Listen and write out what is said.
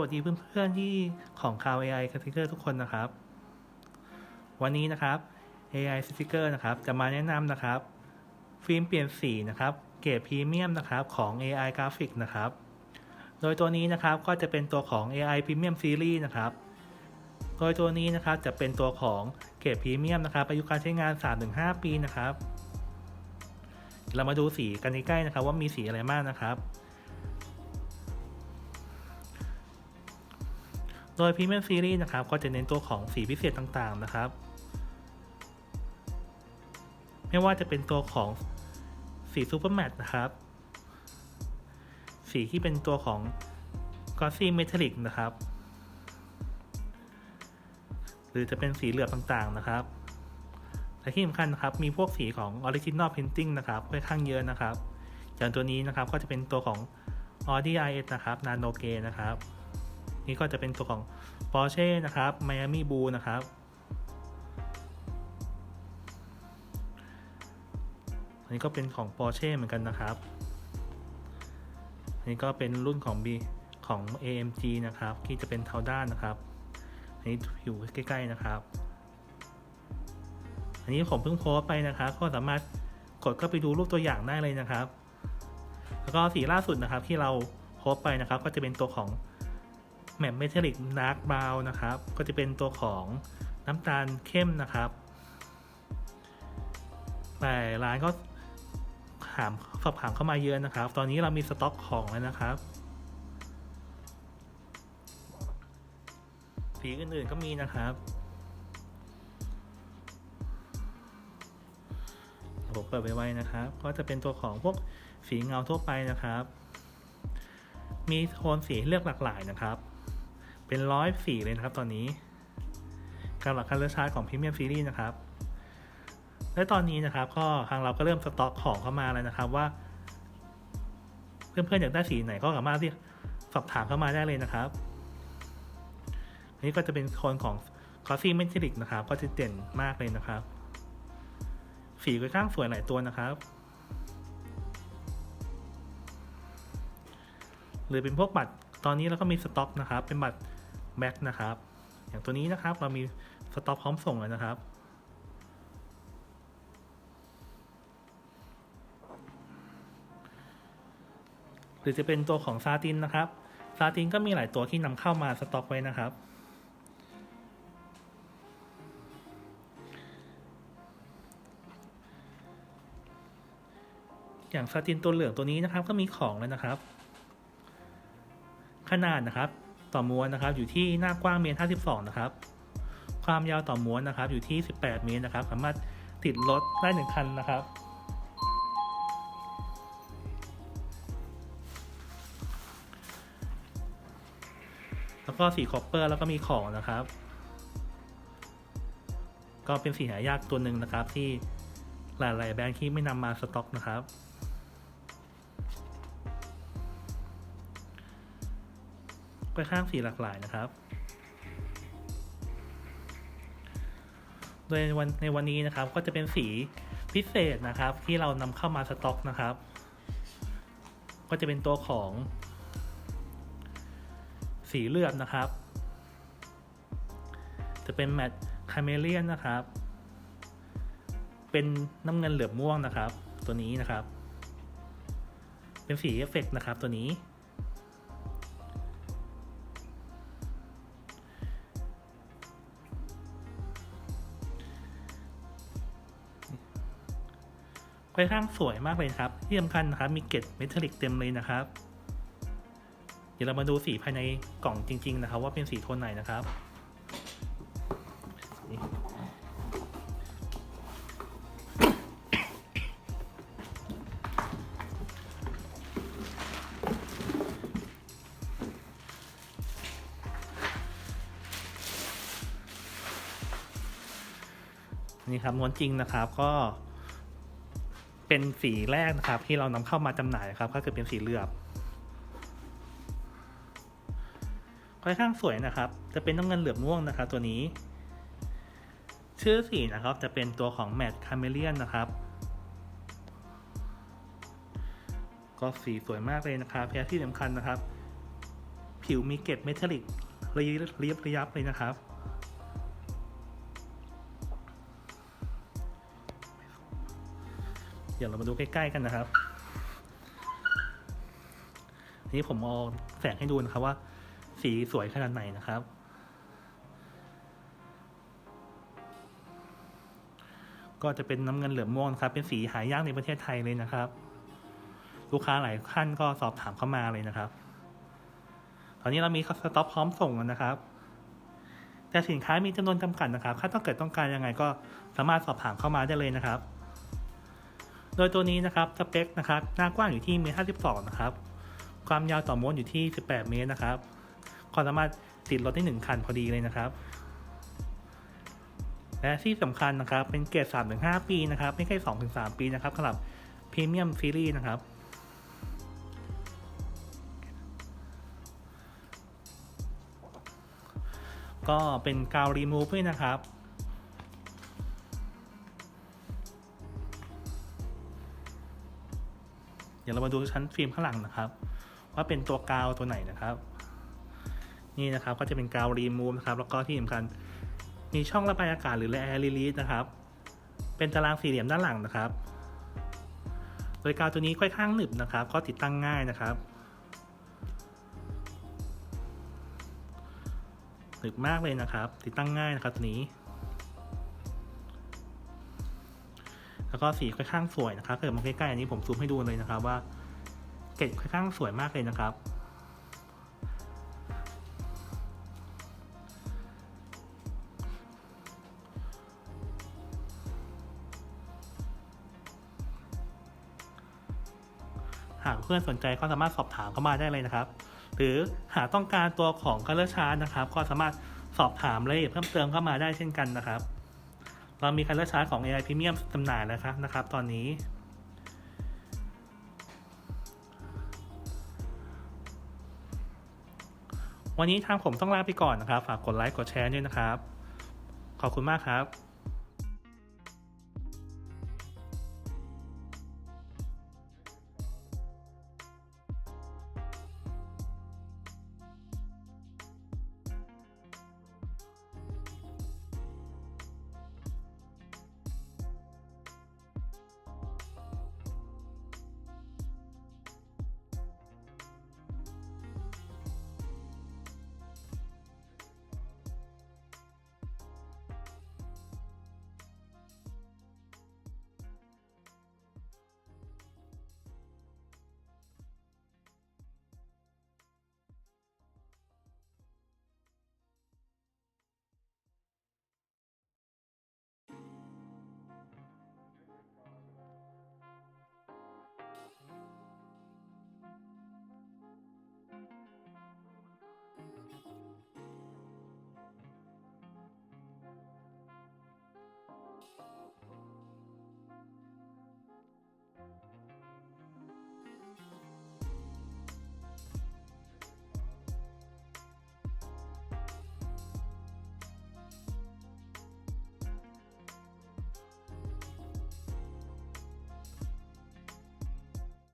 วัสดีเพื่อนๆที่ของคาว AI Sticker ทุกคนนะครับ วันนี้นะครับ AI Sticker นะครับ จะมาแนะนำนะครับ ฟิล์มเปลี่ยนสีนะครับ เกรดพรีเมียมนะครับของ AI Graphic นะครับ โดยตัวนี้นะครับก็จะเป็นตัวของ AI Premium Series นะครับ โดยตัวนี้นะครับจะเป็นตัวของเกรดพรีเมียมนะครับอายุการใช้งาน 3-5 ปีนะครับ เรามาดูสีกันใกล้ๆนะครับ ว่ามีสีอะไรบ้างนะครับ โดย Premium Series นะครับก็จะเน้นตัวของสีพิเศษต่างๆนะครับ ไม่ว่าจะเป็นตัวของสี Super Matte นะครับ สีที่เป็นตัวของ Glossy Metallic นะครับ หรือจะเป็นสีเหลือบต่างๆนะครับและที่สำคัญนะครับมีพวกสีของ Original Painting นะครับค่อนข้างเยอะนะครับ อย่างตัวนี้นะครับก็จะเป็นตัวของ Audi RS นะครับ Nano Grey นะครับ นี่ก็จะเป็นตัวของ Porsche นะครับ Miami Blue นะครับอันนี้ก็เป็นของ Porsche เหมือนกันนะครับอันนี้ก็เป็นรุ่นของ B ของ AMG นะครับ ที่จะเป็นเทาด้านนะครับ อันนี้อยู่ใกล้ๆนะครับ อันนี้ผมเพิ่งโพสไปนะครับ ก็สามารถกดเข้าไปดูรูปตัวอย่างได้เลยนะครับ แล้วก็สีล่าสุดนะครับที่เราโพสไปนะครับ ก็จะเป็นตัวของ แมปเมทัลลิกดาร์กบราวนะครับ ก็จะเป็นตัวของน้ำตาลเข้มนะครับแต่ร้านก็ถามสอบถามเข้ามาเยอะนะครับ ตอนนี้เรามีสต็อกของแล้วนะครับ สีอื่นๆก็มีนะครับผมเปิดไว้นะครับ ก็จะเป็นตัวของพวกสีเงาทั่วไปนะครับ มีโทนสีเลือกหลากหลายนะครับ เป็นร้อยสีเลยนะครับตอนนี้การหลักคันเลือร์ชาร์ของพรีเมียมซีรีส์นะครับ และตอนนี้นะครับก็ทางเราก็เริ่มสต็อกของเข้ามาแล้วนะครับว่า เพื่อนๆอยากได้สีไหนก็สามารถที่สอบถามเข้ามาได้เลยนะครับอันนี้ก็จะเป็นโทนของคอสซี่เมทิลิกนะครับ ก็จะเด่นมากเลยนะครับ สีค่อนข้างสวยหลายตัวนะครับหรือเป็นพวกบัตรตอนนี้เราก็มีสต็อกนะครับ เป็นบัตร แบ็คนะครับ อย่างตัวนี้นะครับเรามีสต็อกพร้อมส่งแล้วนะครับ หรือจะเป็นตัวของซาตินนะครับซาตินก็มีหลายตัวที่นำเข้ามาสต็อกไว้นะครับอย่างซาตินตัวเหลืองตัวนี้นะครับก็มีของแล้วนะครับ ขนาดนะครับ ต่อม้วนนะครับ อยู่ที่หน้ากว้างเมตร52 นะครับ ความยาวต่อม้วนนะครับ อยู่ที่ 18 เมตรนะครับ สามารถติดรถได้หนึ่งคันนะครับ แล้วก็สีคอปเปอร์แล้วก็มีของนะครับ ก็เป็นสีหายากตัวหนึ่งนะครับที่หลาย ๆ แบรนด์ที่ไม่นำมาสต็อกนะครับ ค่อนข้างสีหลากหลายนะครับ โดยในวันในวันนี้นะครับก็จะเป็นสีพิเศษนะครับ ที่เรานำเข้ามาสต็อกนะครับ ก็จะเป็นตัวของสีเลือดนะครับ จะเป็นแมตคาเมเลียนนะครับ เป็นน้ำเงินเหลือบม่วงนะครับ ตัวนี้นะครับ เป็นสีเอฟเฟกต์นะครับตัวนี้ ค่อนข้างสวยมากเลยครับ ที่สำคัญนะครับมีเกล็ดเมทัลลิกเต็มเลยนะครับ เดี๋ยวเรามาดูสีภายในกล่องจริง ๆ นะครับ ว่าเป็นสีโทนไหนนะครับนี่นี่ครับม้วนจริงนะครับก็ เป็นสีแรกนะครับ ที่เรานำเข้ามาจำหน่ายครับ ก็คือเป็นสีเหลือบค่อนข้างสวยนะครับ จะเป็นน้ำเงินเหลือบม่วงนะครับ ตัวนี้ ชื่อสีนะครับ จะเป็นตัวของแมทคาเมเลียนนะครับ ก็สีสวยมากเลยนะครับเพียที่สำคัญนะครับ ผิวมีเกล็ดเมทัลลิกระยิบระยิบระยับเลยนะครับ เดี๋ยวเรามาดูใกล้ๆกันนะครับนี้ผมเอาแสงให้ดูนะครับว่า สีสวยขนาดไหนนะครับ ก็จะเป็นน้ำเงินเหลืองม่วงครับ เป็นสีหายากในประเทศไทยเลยนะครับ ลูกค้าหลายท่านก็สอบถามเข้ามาเลยนะครับ ตอนนี้เรามีสต็อกพร้อมส่งนะครับ แต่สินค้ามีจำนวนจำกัดนะครับ ถ้าต้องเกิดต้องการยังไงก็สามารถสอบถามเข้ามาได้เลยนะครับ โดยตัวนี้นะครับสเปคนะครับหน้ากว้างอยู่ที่เมตรห้าสิบสองนะครับความยาวต่อม้วนอยู่ที่ 18 เมตรนะครับความสามารถติดรถได้หนึ่งคันพอดีเลยนะครับ และที่สำคัญนะครับ เป็นเกรด3ถึง5ปีนะครับ ไม่ใช่2ถึง3ปีนะครับสำหรับพรีเมียมซีรีส์นะครับ ก็เป็นกาวรีมูฟด้วยนะครับ ดี๋ยวเรามาดูชั้นฟิล์มข้างหลังนะครับ ว่าเป็นตัวกาวตัวไหนนะครับ นี่นะครับก็จะเป็นกาวรีมูฟนะครับ แล้วก็ที่สำคัญมีช่องระบายอากาศหรือแอร์รีลีสนะครับ เป็นตารางสี่เหลี่ยมด้านหลังนะครับ โดยกาวตัวนี้ค่อนข้างหนึบนะครับ ก็ติดตั้งง่ายนะครับหนึบมากเลยนะครับ ติดตั้งง่ายนะครับตัวนี้ แล้วก็สีค่อนข้างสวยนะครับเกิดมาใกล้ๆอันนี้ผมซูมให้ดูเลยนะครับ ว่าเกล็ดค่อนข้างสวยมากเลยนะครับ หากเพื่อนสนใจก็สามารถสอบถามเข้ามาได้เลยนะครับ หรือหากต้องการตัวของ Color Chart นะครับ ก็สามารถสอบถามรายละเอียดเพิ่มเติมเข้ามาได้เช่นกันนะครับ เรามี Color Chart ของ AI Premium จำหน่ายแล้วครับนะครับ ตอนนี้ วันนี้ทางผมต้องลาไปก่อนนะครับ ฝากกดไลค์กดแชร์ด้วยนะครับ ขอบคุณมากครับ